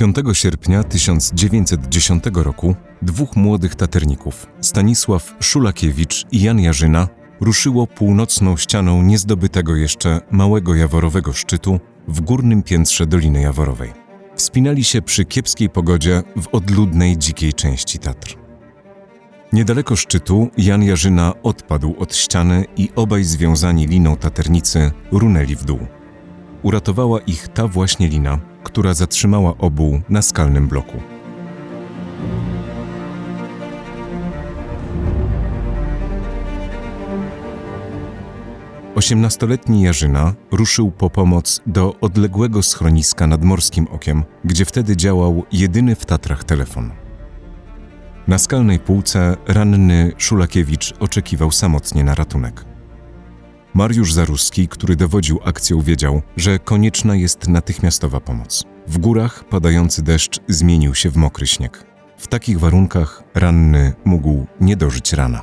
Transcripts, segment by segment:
5 sierpnia 1910 roku dwóch młodych taterników, Stanisław Szulakiewicz i Jan Jarzyna, ruszyło północną ścianą niezdobytego jeszcze małego jaworowego szczytu w górnym piętrze Doliny Jaworowej. Wspinali się przy kiepskiej pogodzie w odludnej, dzikiej części Tatr. Niedaleko szczytu Jan Jarzyna odpadł od ściany i obaj związani liną taternicy runęli w dół. Uratowała ich ta właśnie lina, która zatrzymała obu na skalnym bloku. Osiemnastoletni Jarzyna ruszył po pomoc do odległego schroniska nad Morskim Okiem, gdzie wtedy działał jedyny w Tatrach telefon. Na skalnej półce ranny Szulakiewicz oczekiwał samotnie na ratunek. Mariusz Zaruski, który dowodził akcją, wiedział, że konieczna jest natychmiastowa pomoc. W górach padający deszcz zmienił się w mokry śnieg. W takich warunkach ranny mógł nie dożyć rana.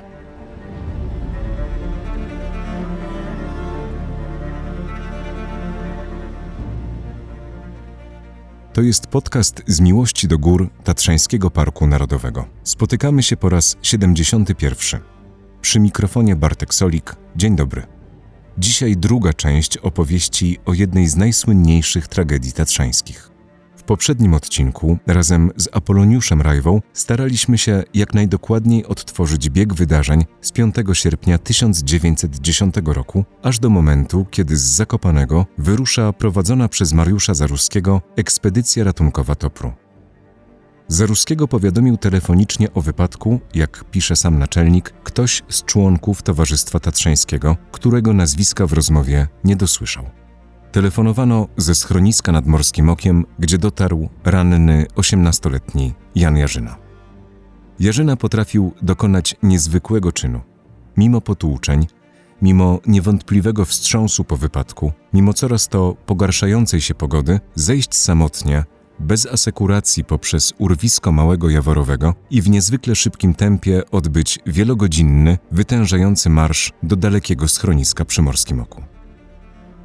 To jest podcast z miłości do gór Tatrzańskiego Parku Narodowego. Spotykamy się po raz 71. Przy mikrofonie Bartek Solik. Dzień dobry. Dzisiaj druga część opowieści o jednej z najsłynniejszych tragedii tatrzańskich. W poprzednim odcinku razem z Apoloniuszem Rajwą staraliśmy się jak najdokładniej odtworzyć bieg wydarzeń z 5 sierpnia 1910 roku, aż do momentu, kiedy z Zakopanego wyrusza prowadzona przez Mariusza Zaruskiego ekspedycja ratunkowa Topru. Zaruskiego powiadomił telefonicznie o wypadku, jak pisze sam naczelnik, ktoś z członków Towarzystwa Tatrzańskiego, którego nazwiska w rozmowie nie dosłyszał. Telefonowano ze schroniska nad Morskim Okiem, gdzie dotarł ranny 18-letni Jan Jarzyna. Jarzyna potrafił dokonać niezwykłego czynu. Mimo potłuczeń, mimo niewątpliwego wstrząsu po wypadku, mimo coraz to pogarszającej się pogody, zejść samotnie, bez asekuracji poprzez urwisko Małego Jaworowego i w niezwykle szybkim tempie odbyć wielogodzinny, wytężający marsz do dalekiego schroniska przy Morskim Oku.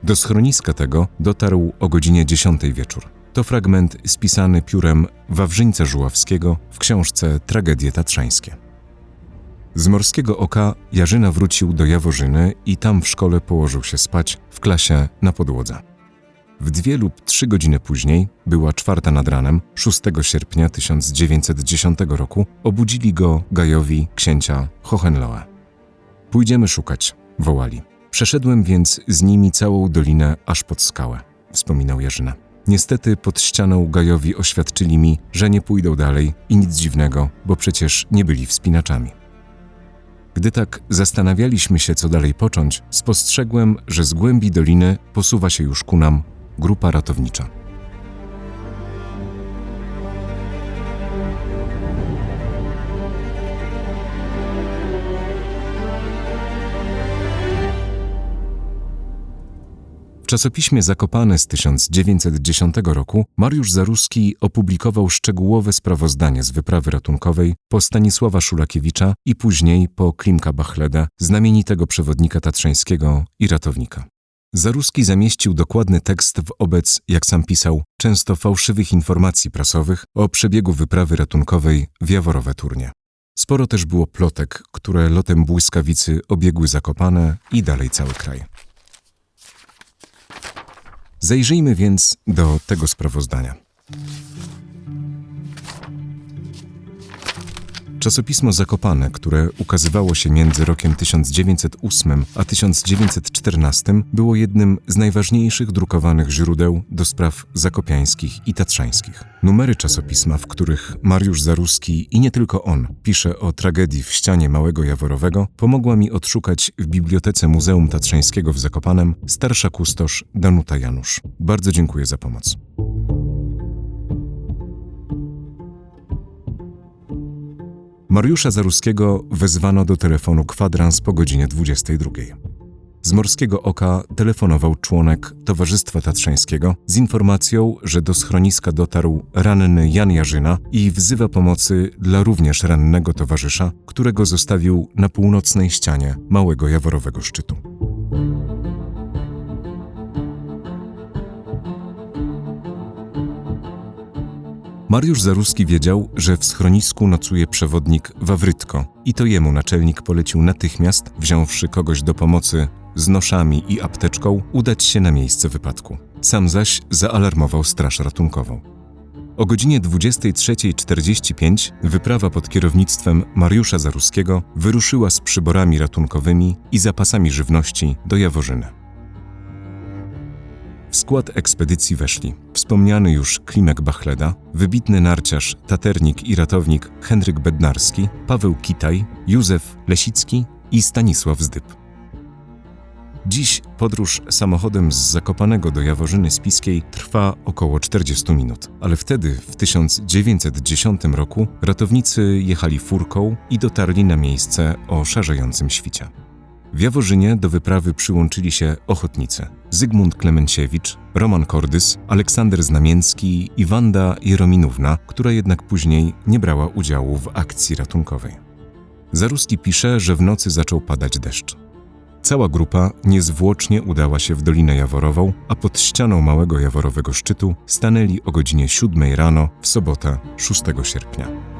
Do schroniska tego dotarł o godzinie 10 wieczór. To fragment spisany piórem Wawrzyńca Żuławskiego w książce Tragedie Tatrzańskie. Z Morskiego Oka Jarzyna wrócił do Jaworzyny i tam w szkole położył się spać w klasie na podłodze. W dwie lub trzy godziny później, była czwarta nad ranem, 6 sierpnia 1910 roku, obudzili go Gajowi księcia Hohenlohe. Pójdziemy szukać, wołali. Przeszedłem więc z nimi całą dolinę aż pod skałę, wspominał Jarzyna. Niestety pod ścianą Gajowi oświadczyli mi, że nie pójdą dalej i nic dziwnego, bo przecież nie byli wspinaczami. Gdy tak zastanawialiśmy się, co dalej począć, spostrzegłem, że z głębi doliny posuwa się już ku nam grupa ratownicza. W czasopiśmie Zakopane z 1910 roku Mariusz Zaruski opublikował szczegółowe sprawozdanie z wyprawy ratunkowej po Stanisława Szulakiewicza i później po Klimka Bachleda, znamienitego przewodnika tatrzańskiego i ratownika. Zaruski zamieścił dokładny tekst w obec, jak sam pisał, często fałszywych informacji prasowych o przebiegu wyprawy ratunkowej w Jaworowe Turnie. Sporo też było plotek, które lotem błyskawicy obiegły Zakopane i dalej cały kraj. Zajrzyjmy więc do tego sprawozdania. Czasopismo Zakopane, które ukazywało się między rokiem 1908 a 1914, było jednym z najważniejszych drukowanych źródeł do spraw zakopiańskich i tatrzańskich. Numery czasopisma, w których Mariusz Zaruski i nie tylko on pisze o tragedii w ścianie Małego Jaworowego, pomogła mi odszukać w Bibliotece Muzeum Tatrzańskiego w Zakopanem starsza kustosz Danuta Janusz. Bardzo dziękuję za pomoc. Mariusza Zaruskiego wezwano do telefonu kwadrans po godzinie 22. Z Morskiego Oka telefonował członek Towarzystwa Tatrzańskiego z informacją, że do schroniska dotarł ranny Jan Jarzyna i wzywa pomocy dla również rannego towarzysza, którego zostawił na północnej ścianie Małego Jaworowego Szczytu. Mariusz Zaruski wiedział, że w schronisku nocuje przewodnik Wawrytko i to jemu naczelnik polecił natychmiast, wziąwszy kogoś do pomocy z noszami i apteczką, udać się na miejsce wypadku. Sam zaś zaalarmował straż ratunkową. O godzinie 23.45 wyprawa pod kierownictwem Mariusza Zaruskiego wyruszyła z przyborami ratunkowymi i zapasami żywności do Jaworzyny. W skład ekspedycji weszli wspomniany już Klimek Bachleda, wybitny narciarz, taternik i ratownik Henryk Bednarski, Paweł Kitaj, Józef Lesicki i Stanisław Zdyb. Dziś podróż samochodem z Zakopanego do Jaworzyny Spiskiej trwa około 40 minut, ale wtedy, w 1910 roku, ratownicy jechali furką i dotarli na miejsce o szarzejącym świcie. W Jaworzynie do wyprawy przyłączyli się ochotnicy Zygmunt Klemenciewicz, Roman Kordys, Aleksander Znamiecki i Wanda Jerominówna, która jednak później nie brała udziału w akcji ratunkowej. Zaruski pisze, że w nocy zaczął padać deszcz. Cała grupa niezwłocznie udała się w Dolinę Jaworową, a pod ścianą Małego Jaworowego Szczytu stanęli o godzinie 7 rano w sobotę 6 sierpnia.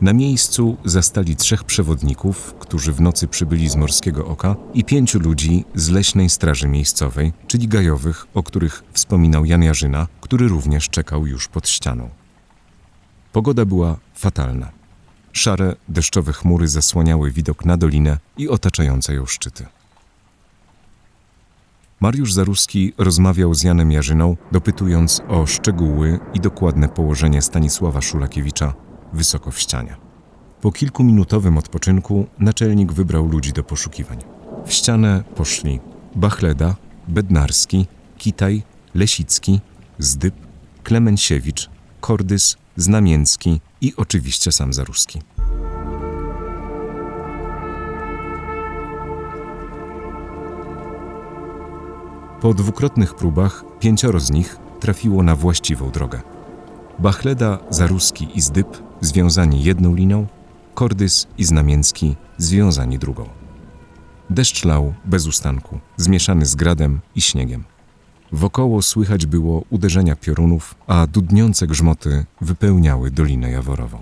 Na miejscu zastali trzech przewodników, którzy w nocy przybyli z Morskiego Oka i pięciu ludzi z Leśnej Straży Miejscowej, czyli gajowych, o których wspominał Jan Jarzyna, który również czekał już pod ścianą. Pogoda była fatalna. Szare, deszczowe chmury zasłaniały widok na dolinę i otaczające ją szczyty. Mariusz Zaruski rozmawiał z Janem Jarzyną, dopytując o szczegóły i dokładne położenie Stanisława Szulakiewicza wysoko w ścianie. Po kilkuminutowym odpoczynku naczelnik wybrał ludzi do poszukiwań. W ścianę poszli Bachleda, Bednarski, Kitaj, Lesicki, Zdyb, Klemenciewicz, Kordys, Znamiecki i oczywiście sam Zaruski. Po dwukrotnych próbach pięcioro z nich trafiło na właściwą drogę. Bachleda, Zaruski i Zdyb związani jedną linią, Kordys i Znamiecki związani drugą. Deszcz lał bez ustanku, zmieszany z gradem i śniegiem. Wokoło słychać było uderzenia piorunów, a dudniące grzmoty wypełniały Dolinę Jaworową.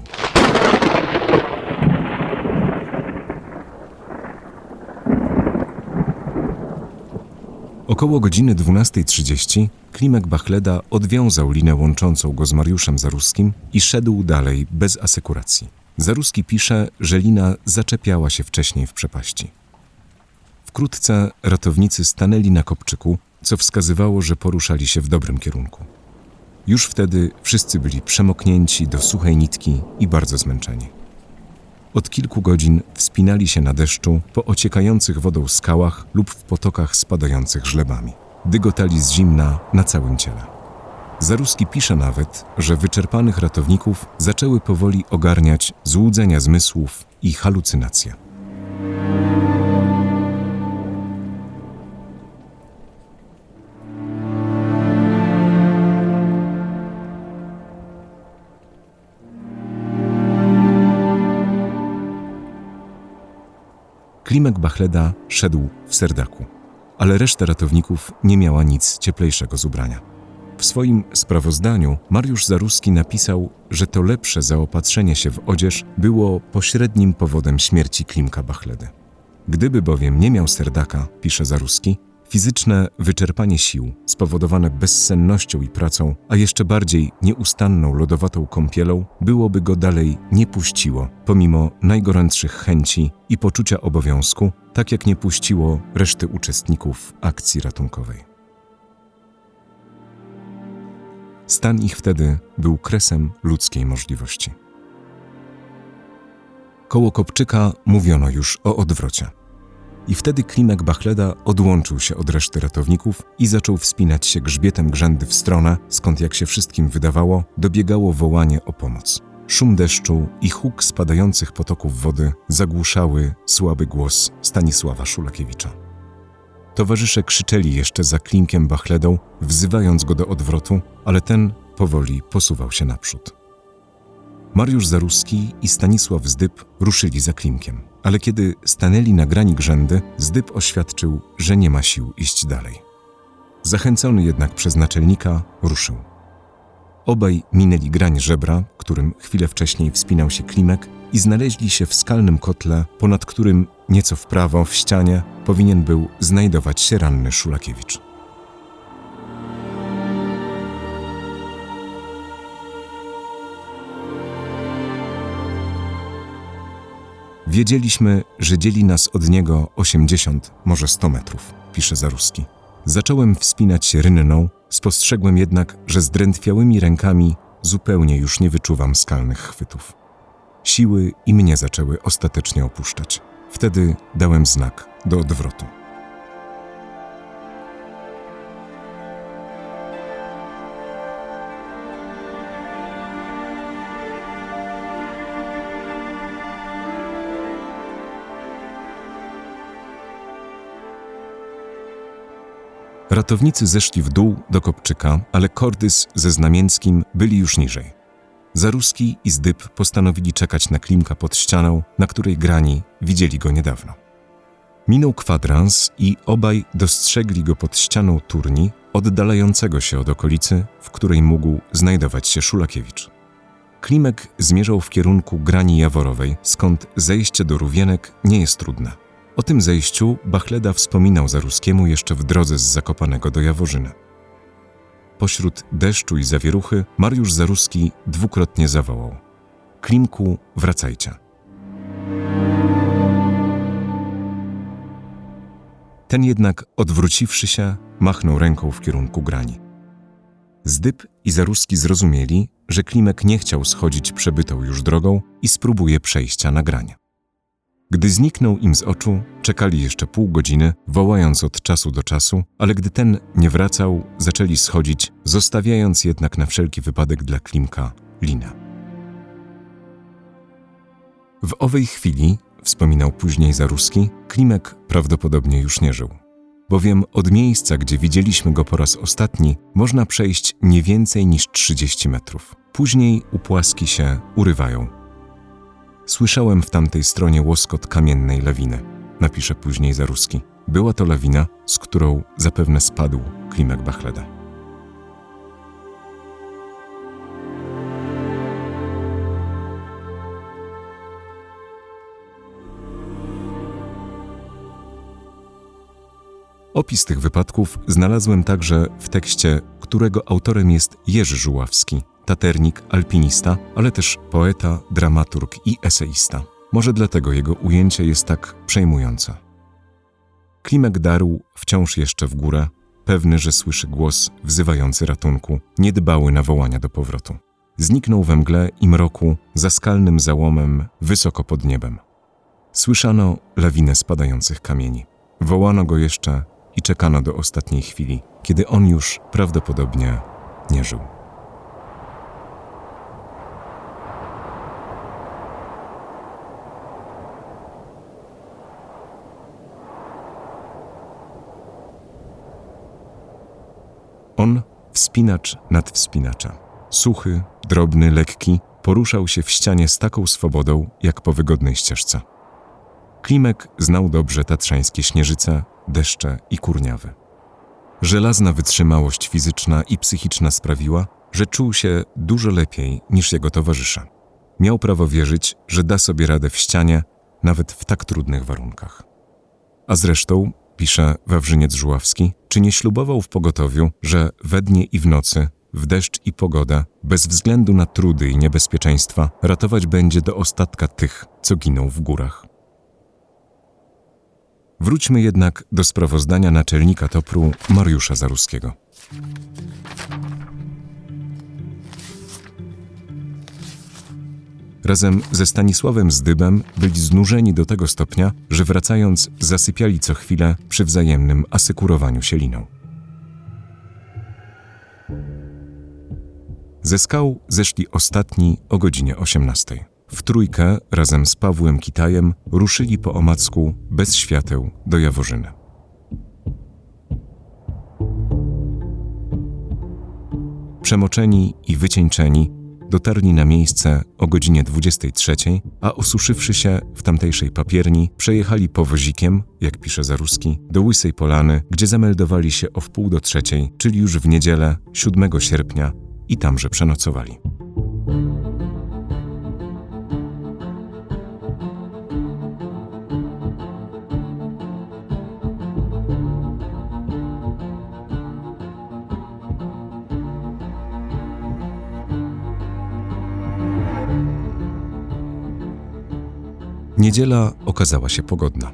Około godziny 12.30 Klimek Bachleda odwiązał linę łączącą go z Mariuszem Zaruskim i szedł dalej bez asekuracji. Zaruski pisze, że lina zaczepiała się wcześniej w przepaści. Wkrótce ratownicy stanęli na kopczyku, co wskazywało, że poruszali się w dobrym kierunku. Już wtedy wszyscy byli przemoknięci do suchej nitki i bardzo zmęczeni. Od kilku godzin wspinali się na deszczu po ociekających wodą skałach lub w potokach spadających żlebami. Dygotali z zimna na całym ciele. Zaruski pisze nawet, że wyczerpanych ratowników zaczęły powoli ogarniać złudzenia zmysłów i halucynacje. Klimek Bachleda szedł w serdaku, ale reszta ratowników nie miała nic cieplejszego z ubrania. W swoim sprawozdaniu Mariusz Zaruski napisał, że to lepsze zaopatrzenie się w odzież było pośrednim powodem śmierci Klimka Bachledy. Gdyby bowiem nie miał serdaka, pisze Zaruski, Fizyczne wyczerpanie sił, spowodowane bezsennością i pracą, a jeszcze bardziej nieustanną lodowatą kąpielą, byłoby go dalej nie puściło, pomimo najgorętszych chęci i poczucia obowiązku, tak jak nie puściło reszty uczestników akcji ratunkowej. Stan ich wtedy był kresem ludzkiej możliwości. Koło Kopczyka mówiono już o odwrocie. I wtedy Klimek Bachleda odłączył się od reszty ratowników i zaczął wspinać się grzbietem grzędy w stronę, skąd jak się wszystkim wydawało, dobiegało wołanie o pomoc. Szum deszczu i huk spadających potoków wody zagłuszały słaby głos Stanisława Szulakiewicza. Towarzysze krzyczeli jeszcze za Klimkiem Bachledą, wzywając go do odwrotu, ale ten powoli posuwał się naprzód. Mariusz Zaruski i Stanisław Zdyb ruszyli za Klimkiem. Ale kiedy stanęli na grani grzędy, Zdyb oświadczył, że nie ma sił iść dalej. Zachęcony jednak przez naczelnika, ruszył. Obaj minęli grań żebra, którym chwilę wcześniej wspinał się Klimek i znaleźli się w skalnym kotle, ponad którym nieco w prawo, w ścianie, powinien był znajdować się ranny Szulakiewicz. Wiedzieliśmy, że dzieli nas od niego 80, może 100 metrów, pisze Zaruski. Zacząłem wspinać się rynną, spostrzegłem jednak, że z drętwiałymi rękami zupełnie już nie wyczuwam skalnych chwytów. Siły i mnie zaczęły ostatecznie opuszczać. Wtedy dałem znak do odwrotu. Ratownicy zeszli w dół do Kopczyka, ale Kordys ze Znamięckim byli już niżej. Zaruski i Zdyb postanowili czekać na Klimka pod ścianą, na której grani widzieli go niedawno. Minął kwadrans i obaj dostrzegli go pod ścianą turni, oddalającego się od okolicy, w której mógł znajdować się Szulakiewicz. Klimek zmierzał w kierunku grani jaworowej, skąd zejście do Rówienek nie jest trudne. O tym zejściu Bachleda wspominał Zaruskiemu jeszcze w drodze z Zakopanego do Jaworzyna. Pośród deszczu i zawieruchy Mariusz Zaruski dwukrotnie zawołał: Klimku, wracajcie. Ten jednak, odwróciwszy się, machnął ręką w kierunku grani. Zdyb i Zaruski zrozumieli, że Klimek nie chciał schodzić przebytą już drogą i spróbuje przejścia na granie. Gdy zniknął im z oczu, czekali jeszcze pół godziny, wołając od czasu do czasu, ale gdy ten nie wracał, zaczęli schodzić, zostawiając jednak na wszelki wypadek dla Klimka linę. W owej chwili, wspominał później Zaruski, Klimek prawdopodobnie już nie żył. Bowiem od miejsca, gdzie widzieliśmy go po raz ostatni, można przejść nie więcej niż 30 metrów. Później upłaski się urywają Słyszałem w tamtej stronie łoskot kamiennej lawiny, napisze później Zaruski. Była to lawina, z którą zapewne spadł Klimek Bachleda. Opis tych wypadków znalazłem także w tekście, którego autorem jest Jerzy Żuławski, taternik, alpinista, ale też poeta, dramaturg i eseista. Może dlatego jego ujęcie jest tak przejmujące. Klimek darł wciąż jeszcze w górę, pewny, że słyszy głos wzywający ratunku, niedbały na wołania do powrotu. Zniknął we mgle i mroku za skalnym załomem wysoko pod niebem. Słyszano lawinę spadających kamieni. Wołano go jeszcze i czekano do ostatniej chwili, kiedy on już prawdopodobnie nie żył. On, wspinacz nad wspinacza. Suchy, drobny, lekki, poruszał się w ścianie z taką swobodą, jak po wygodnej ścieżce. Klimek znał dobrze tatrzańskie śnieżyce, deszcze i kurniawy. Żelazna wytrzymałość fizyczna i psychiczna sprawiła, że czuł się dużo lepiej niż jego towarzysze. Miał prawo wierzyć, że da sobie radę w ścianie, nawet w tak trudnych warunkach. A zresztą pisze Wawrzyniec Żuławski, czy nie ślubował w pogotowiu, że we dnie i w nocy, w deszcz i pogodę, bez względu na trudy i niebezpieczeństwa, ratować będzie do ostatka tych, co giną w górach. Wróćmy jednak do sprawozdania naczelnika Topru Mariusza Zaruskiego. Razem ze Stanisławem Zdybem byli znużeni do tego stopnia, że wracając zasypiali co chwilę przy wzajemnym asekurowaniu się liną. Ze skał zeszli ostatni o godzinie 18. W trójkę razem z Pawłem Kitajem ruszyli po omacku bez świateł do Jaworzyny. Przemoczeni i wycieńczeni dotarli na miejsce o godzinie 23, a osuszywszy się w tamtejszej papierni, przejechali powozikiem, jak pisze Zaruski, do Łysej Polany, gdzie zameldowali się o wpół do trzeciej, czyli już w niedzielę 7 sierpnia i tamże przenocowali. Niedziela okazała się pogodna.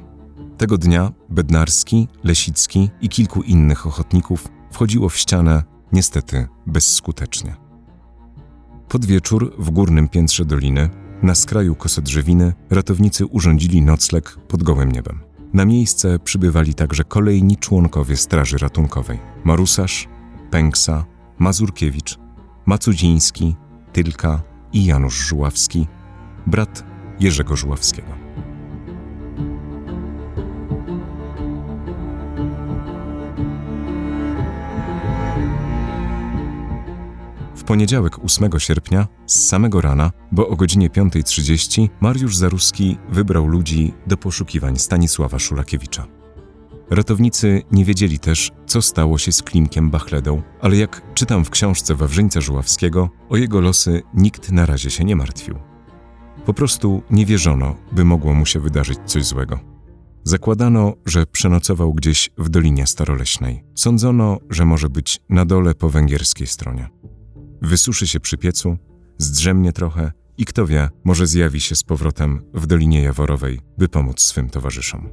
Tego dnia Bednarski, Lesicki i kilku innych ochotników wchodziło w ścianę, niestety bezskutecznie. Pod wieczór w górnym piętrze doliny, na skraju kosodrzewiny, ratownicy urządzili nocleg pod gołym niebem. Na miejsce przybywali także kolejni członkowie Straży Ratunkowej: Marusarz, Pęksa, Mazurkiewicz, Macudziński, Tylka i Janusz Żuławski, brat Jerzego Żuławskiego. Poniedziałek 8 sierpnia, z samego rana, bo o godzinie 5.30, Mariusz Zaruski wybrał ludzi do poszukiwań Stanisława Szulakiewicza. Ratownicy nie wiedzieli też, co stało się z Klimkiem Bachledą, ale jak czytam w książce Wawrzyńca Żuławskiego, o jego losy nikt na razie się nie martwił. Po prostu nie wierzono, by mogło mu się wydarzyć coś złego. Zakładano, że przenocował gdzieś w Dolinie Staroleśnej. Sądzono, że może być na dole po węgierskiej stronie. Wysuszy się przy piecu, zdrzemnie trochę i kto wie, może zjawi się z powrotem w Dolinie Jaworowej, by pomóc swym towarzyszom.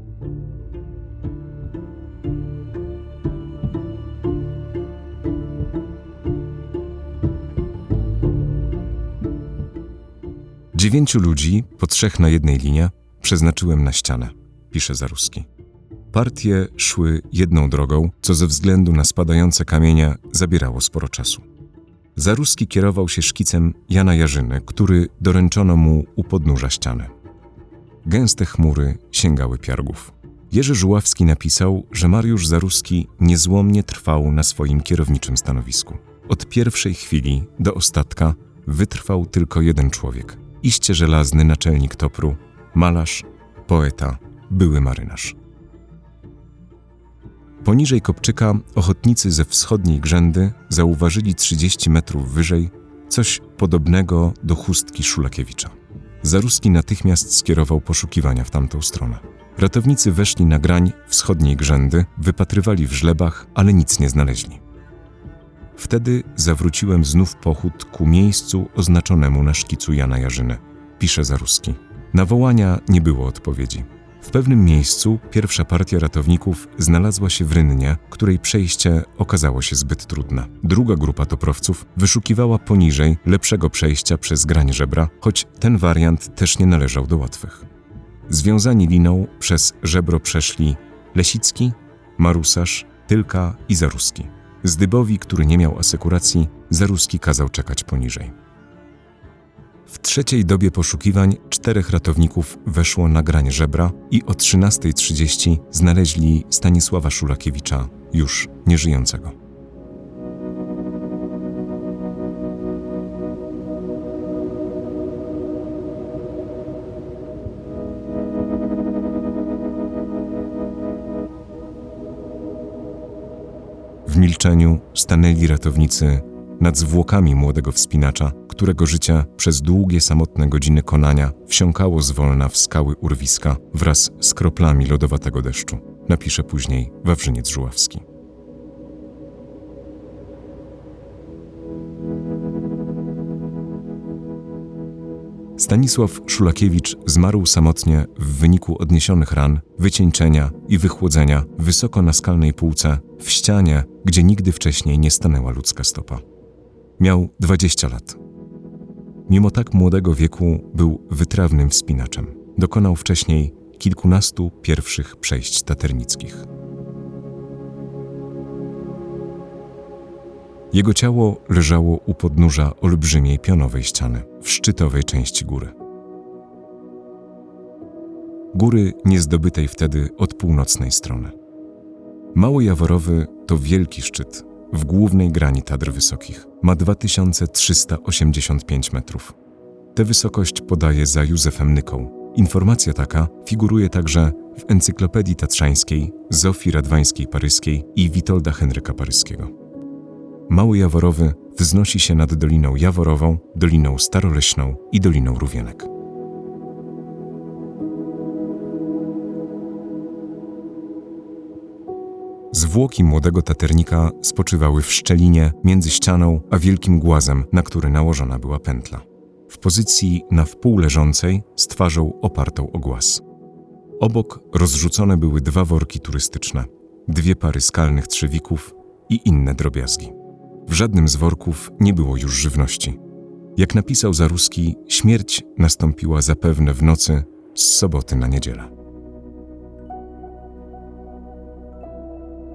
Dziewięciu ludzi, po trzech na jednej linie, przeznaczyłem na ścianę, pisze Zaruski. Partie szły jedną drogą, co ze względu na spadające kamienie zabierało sporo czasu. Zaruski kierował się szkicem Jana Jarzyny, który doręczono mu u podnóża ściany. Gęste chmury sięgały piargów. Jerzy Żuławski napisał, że Mariusz Zaruski niezłomnie trwał na swoim kierowniczym stanowisku. Od pierwszej chwili do ostatka wytrwał tylko jeden człowiek – iście żelazny naczelnik Topru, malarz, poeta, były marynarz. Poniżej kopczyka ochotnicy ze wschodniej grzędy zauważyli 30 metrów wyżej coś podobnego do chustki Szulakiewicza. Zaruski natychmiast skierował poszukiwania w tamtą stronę. Ratownicy weszli na grań wschodniej grzędy, wypatrywali w żlebach, ale nic nie znaleźli. Wtedy zawróciłem znów pochód ku miejscu oznaczonemu na szkicu Jana Jarzyny. Pisze Zaruski. Na wołania nie było odpowiedzi. W pewnym miejscu pierwsza partia ratowników znalazła się w rynnie, której przejście okazało się zbyt trudne. Druga grupa toprowców wyszukiwała poniżej lepszego przejścia przez grań żebra, choć ten wariant też nie należał do łatwych. Związani liną przez żebro przeszli Lesicki, Marusarz, Tylka i Zaruski. Zdybowi, który nie miał asekuracji, Zaruski kazał czekać poniżej. W trzeciej dobie poszukiwań czterech ratowników weszło na grań żebra i o 13.30 znaleźli Stanisława Szulakiewicza, już nieżyjącego. W milczeniu stanęli ratownicy nad zwłokami młodego wspinacza, którego życie przez długie samotne godziny konania wsiąkało zwolna w skały urwiska wraz z kroplami lodowatego deszczu. Napisze później Wawrzyniec Żuławski. Stanisław Szulakiewicz zmarł samotnie w wyniku odniesionych ran, wycieńczenia i wychłodzenia wysoko na skalnej półce w ścianie, gdzie nigdy wcześniej nie stanęła ludzka stopa. Miał 20 lat. Mimo tak młodego wieku był wytrawnym wspinaczem. Dokonał wcześniej kilkunastu pierwszych przejść taternickich. Jego ciało leżało u podnóża olbrzymiej pionowej ściany w szczytowej części góry. Góry niezdobytej wtedy od północnej strony. Mały Jaworowy to wielki szczyt w głównej grani Tatr Wysokich. Ma 2385 metrów. Tę wysokość podaje za Józefem Nyką. Informacja taka figuruje także w Encyklopedii Tatrzańskiej Zofii Radwańskiej-Paryskiej i Witolda Henryka Paryskiego. Mały Jaworowy wznosi się nad Doliną Jaworową, Doliną Staroleśną i Doliną Rówienek. Zwłoki młodego taternika spoczywały w szczelinie między ścianą a wielkim głazem, na który nałożona była pętla. W pozycji na wpół leżącej z twarzą opartą o głaz. Obok rozrzucone były dwa worki turystyczne, dwie pary skalnych trzewików i inne drobiazgi. W żadnym z worków nie było już żywności. Jak napisał Zaruski, śmierć nastąpiła zapewne w nocy z soboty na niedzielę.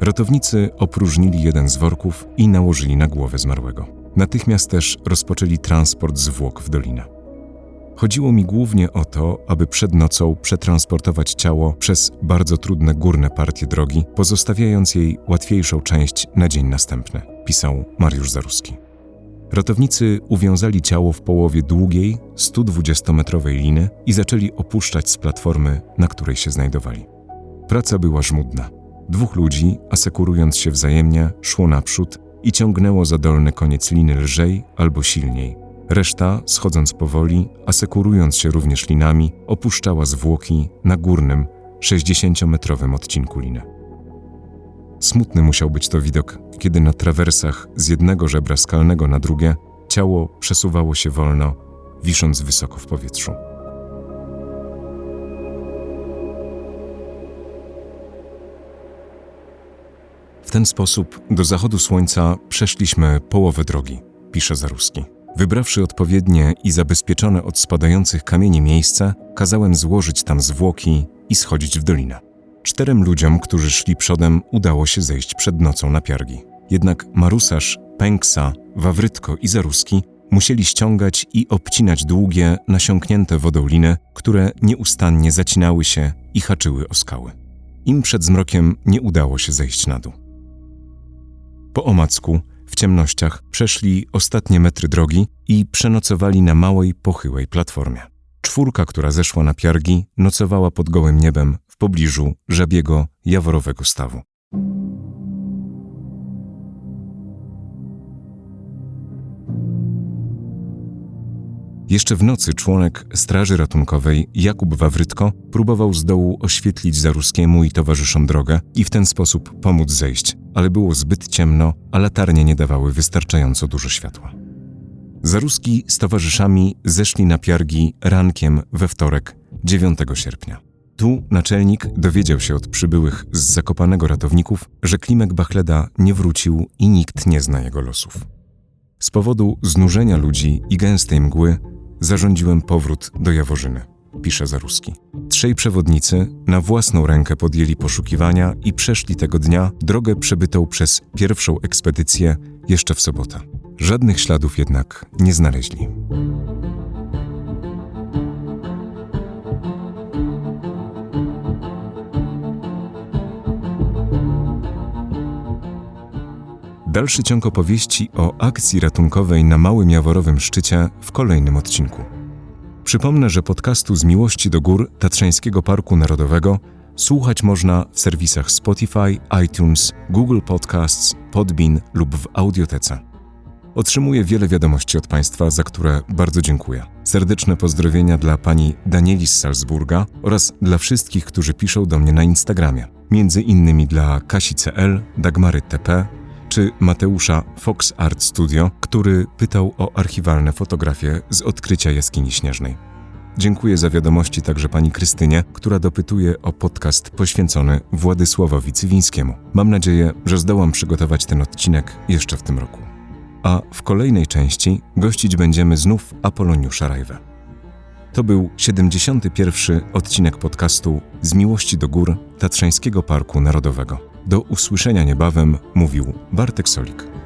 Ratownicy opróżnili jeden z worków i nałożyli na głowę zmarłego. Natychmiast też rozpoczęli transport zwłok w dolinę. Chodziło mi głównie o to, aby przed nocą przetransportować ciało przez bardzo trudne górne partie drogi, pozostawiając jej łatwiejszą część na dzień następny, pisał Mariusz Zaruski. Ratownicy uwiązali ciało w połowie długiej, 120-metrowej liny i zaczęli opuszczać z platformy, na której się znajdowali. Praca była żmudna. Dwóch ludzi, asekurując się wzajemnie, szło naprzód i ciągnęło za dolny koniec liny lżej albo silniej. Reszta, schodząc powoli, asekurując się również linami, opuszczała zwłoki na górnym, 60-metrowym odcinku liny. Smutny musiał być to widok, kiedy na trawersach z jednego żebra skalnego na drugie ciało przesuwało się wolno, wisząc wysoko w powietrzu. W ten sposób do zachodu słońca przeszliśmy połowę drogi, pisze Zaruski. Wybrawszy odpowiednie i zabezpieczone od spadających kamieni miejsce, kazałem złożyć tam zwłoki i schodzić w dolinę. Czterem ludziom, którzy szli przodem, udało się zejść przed nocą na piargi. Jednak Marusarz, Pęksa, Wawrytko i Zaruski musieli ściągać i obcinać długie, nasiąknięte wodą liny, które nieustannie zacinały się i haczyły o skały. Im przed zmrokiem nie udało się zejść na dół. Po omacku, w ciemnościach, przeszli ostatnie metry drogi i przenocowali na małej, pochyłej platformie. Czwórka, która zeszła na piargi, nocowała pod gołym niebem w pobliżu żabiego, jaworowego stawu. Jeszcze w nocy członek Straży Ratunkowej Jakub Wawrytko próbował z dołu oświetlić Zaruskiemu i towarzyszom drogę i w ten sposób pomóc zejść, ale było zbyt ciemno, a latarnie nie dawały wystarczająco dużo światła. Zaruski z towarzyszami zeszli na piargi rankiem we wtorek, 9 sierpnia. Tu naczelnik dowiedział się od przybyłych z zakopanego ratowników, że Klimek Bachleda nie wrócił i nikt nie zna jego losów. Z powodu znużenia ludzi i gęstej mgły zarządziłem powrót do Jaworzyny, pisze Zaruski. Trzej przewodnicy na własną rękę podjęli poszukiwania i przeszli tego dnia drogę przebytą przez pierwszą ekspedycję jeszcze w sobotę. Żadnych śladów jednak nie znaleźli. Dalszy ciąg opowieści o akcji ratunkowej na Małym Jaworowym Szczycie w kolejnym odcinku. Przypomnę, że podcastu z miłości do gór Tatrzańskiego Parku Narodowego słuchać można w serwisach Spotify, iTunes, Google Podcasts, Podbean lub w Audiotece. Otrzymuję wiele wiadomości od Państwa, za które bardzo dziękuję. Serdeczne pozdrowienia dla pani Danieli z Salzburga oraz dla wszystkich, którzy piszą do mnie na Instagramie. Między innymi dla Kasi CL, Dagmary TP, Mateusza Fox Art Studio, który pytał o archiwalne fotografie z odkrycia jaskini śnieżnej. Dziękuję za wiadomości także pani Krystynie, która dopytuje o podcast poświęcony Władysławowi Cywińskiemu. Mam nadzieję, że zdołam przygotować ten odcinek jeszcze w tym roku. A w kolejnej części gościć będziemy znów Apoloniusza Rajwę. To był 71. odcinek podcastu Z miłości do gór Tatrzańskiego Parku Narodowego. Do usłyszenia niebawem mówił Bartek Solik.